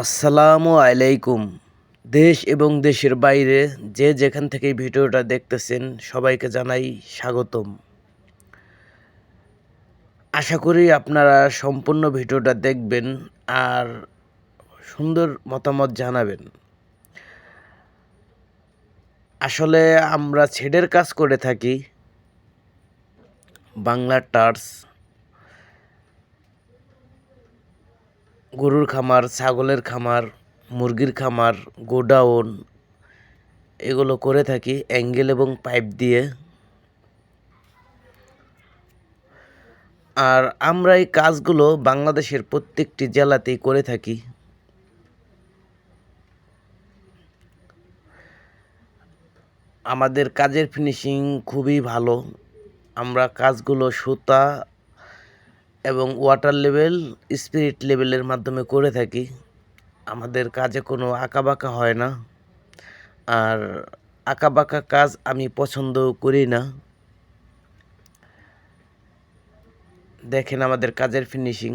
আসসালামু আলাইকুম। দেশ এবং দেশের বাইরে যে যেখান থেকে ভিডিওটা দেখতেছেন, সবাইকে জানাই স্বাগতম। আশা করি আপনারা সম্পূর্ণ ভিডিওটা দেখবেন আর সুন্দর মতামত জানাবেন। আসলে আমরা ছেডের কাজ করে থাকি। বাংলা টার্স গরুর খামার, ছাগলের খামার, মুরগির খামার, গোডাউন, এগুলো করে থাকি, অ্যাঙ্গেল এবং পাইপ দিয়ে। আর আমরা এই কাজগুলো বাংলাদেশের প্রত্যেকটি জেলাতেই করে থাকি। আমাদের কাজের ফিনিশিং খুবই ভালো। আমরা কাজগুলো সুতা এবং ওয়াটার লেভেল স্পিরিট লেভেলের মাধ্যমে করে থাকি। আমাদের কাজে কোনো আঁকাবাঁকা হয় না। আর আঁকাবাঁকা কাজ আমি পছন্দ করি না। দেখেন আমাদের কাজের ফিনিশিং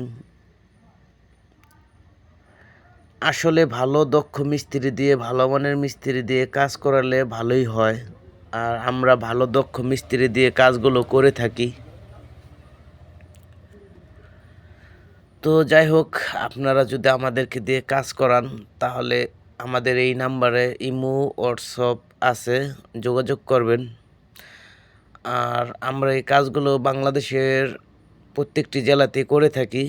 আসলে ভালো, দক্ষ মিস্ত্রি দিয়ে, ভালো মানের মিস্ত্রি দিয়ে কাজ করালে ভালোই হয়। আর আমরা ভালো, দক্ষ মিস্ত্রি দিয়ে কাজগুলো করে থাকি। তো যাই হোক, আপনারা যদি আমাদেরকে দিয়ে কাজ করান, তাহলে আমাদের এই নাম্বারে ইমো, হোয়াটসঅ্যাপ আছে, যোগাযোগ করবেন। আর আমরা এই কাজগুলো বাংলাদেশের প্রত্যেকটি জেলাতে করে থাকি।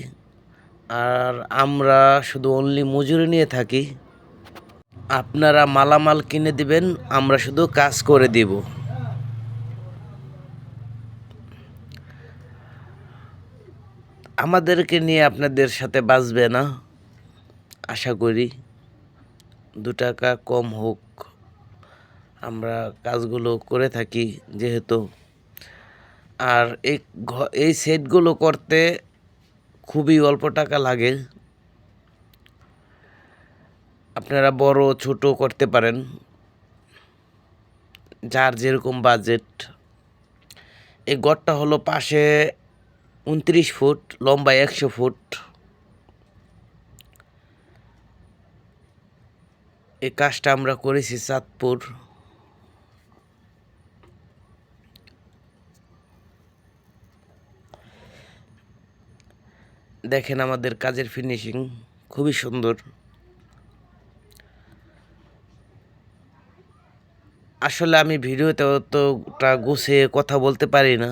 আর আমরা শুধু অনলি মজুরি নিয়ে থাকি। আপনারা মালামাল কিনে দিবেন, আমরা শুধু কাজ করে দিব। আমাদেরকে নিয়ে আপনাদের সাথে বাঁচবে না। আশা করি দু টাকা কম হোক। আমরা কাজগুলো করে থাকি যেহেতু। আর এই এই সেটগুলো করতে খুবই অল্প টাকা লাগে। আপনারা বড় ছোট করতে পারেন। যার যেরকম বাজেট। এই গড়টা হলো পাশে উনত্রিশ ফুট, লম্বা একশো ফুট। এই কাজটা আমরা করেছি চাঁদপুর। দেখেন আমাদের কাজের ফিনিশিং খুবই সুন্দর। আসলে আমি ভিডিওতে অতটা গুছিয়ে কথা বলতে পারি না।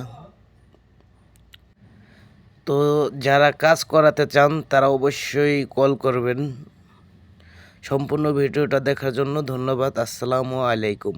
তো যারা কাজ করাতে চান, তারা অবশ্যই কল করবেন। সম্পূর্ণ ভিডিওটা দেখার জন্য ধন্যবাদ। আসসালামু আলাইকুম।